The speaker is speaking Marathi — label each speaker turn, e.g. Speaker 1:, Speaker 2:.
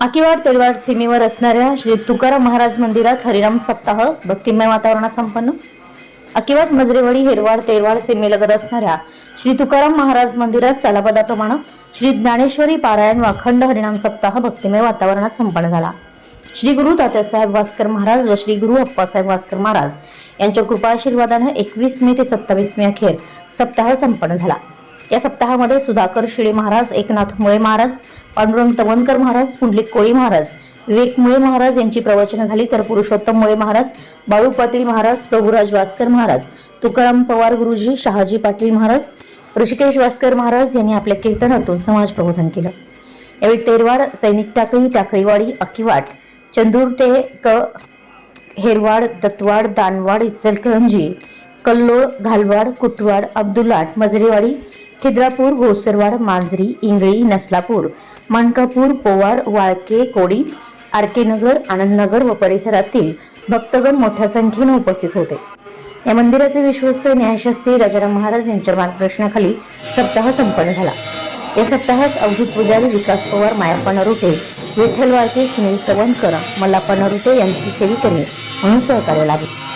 Speaker 1: आकिवाड तेडवाड सीमेवर असणाऱ्या श्री तुकाराम महाराज मंदिरात हरिराम सप्ताह भक्तिमय वातावरणात संपन्न. आकिवाड मजरेवाडी हेरवाड तेरवाड सीमेलगत असणाऱ्या श्री तुकाराम महाराज मंदिरात चालापदाप्रमाणे श्री ज्ञानेश्वरी पारायण व अखंड सप्ताह भक्तिमय वातावरणात संपन्न झाला. श्री गुरु तात्यासाहेब वास्कर महाराज व श्री गुरु अप्पासाहेब वास्कर महाराज यांच्या कृपा आशीर्वादानं एकवीस मे ते सत्तावीस मे अखेर सप्ताह संपन्न झाला. या सप्ताहामध्ये सुधाकर शिळे महाराज एकनाथ मुळे महाराज पांडुरंग तवनकर महाराज पुंडलिक कोळी महाराज विवेक मुळे महाराज यांची प्रवचनं झाली. तर पुरुषोत्तम मुळे महाराज बाळू पाटील महाराज प्रभुराज वास्कर महाराज तुकाराम पवार गुरुजी शहाजी पाटील महाराज ऋषिकेश वास्कर महाराज यांनी आपल्या कीर्तनातून समाज प्रबोधन केलं. यावेळी तेरवाड सैनिक टाकळी टाकळीवाडी अकिवाट चंदूर क हेरवाड दत्तवाड दानवाड इचलकरंजी कल्लोळ घालवाड कुतवाड अब्दुलाट मजरेवाडी खिद्रापूर घोसरवाड मांजरी इंगळी नसलापूर मानकापूर पोवार वाळके कोडी आरकेनगर आनंदनगर व परिसरातील भक्तगण मोठ्या संख्येने उपस्थित होते. या मंदिराचे विश्वस्त न्यायशास्त्री राजाराम महाराज यांच्या मार्गदर्शनाखाली सप्ताह संपन्न झाला. या सप्ताहात अवधूत पुजारी विकास पवार मायाप्पा नरुटे विठ्ठल वाळके सुनील तवनकर मल्लाप्पा नरुटे यांची कमी म्हणून सहकार्य लागले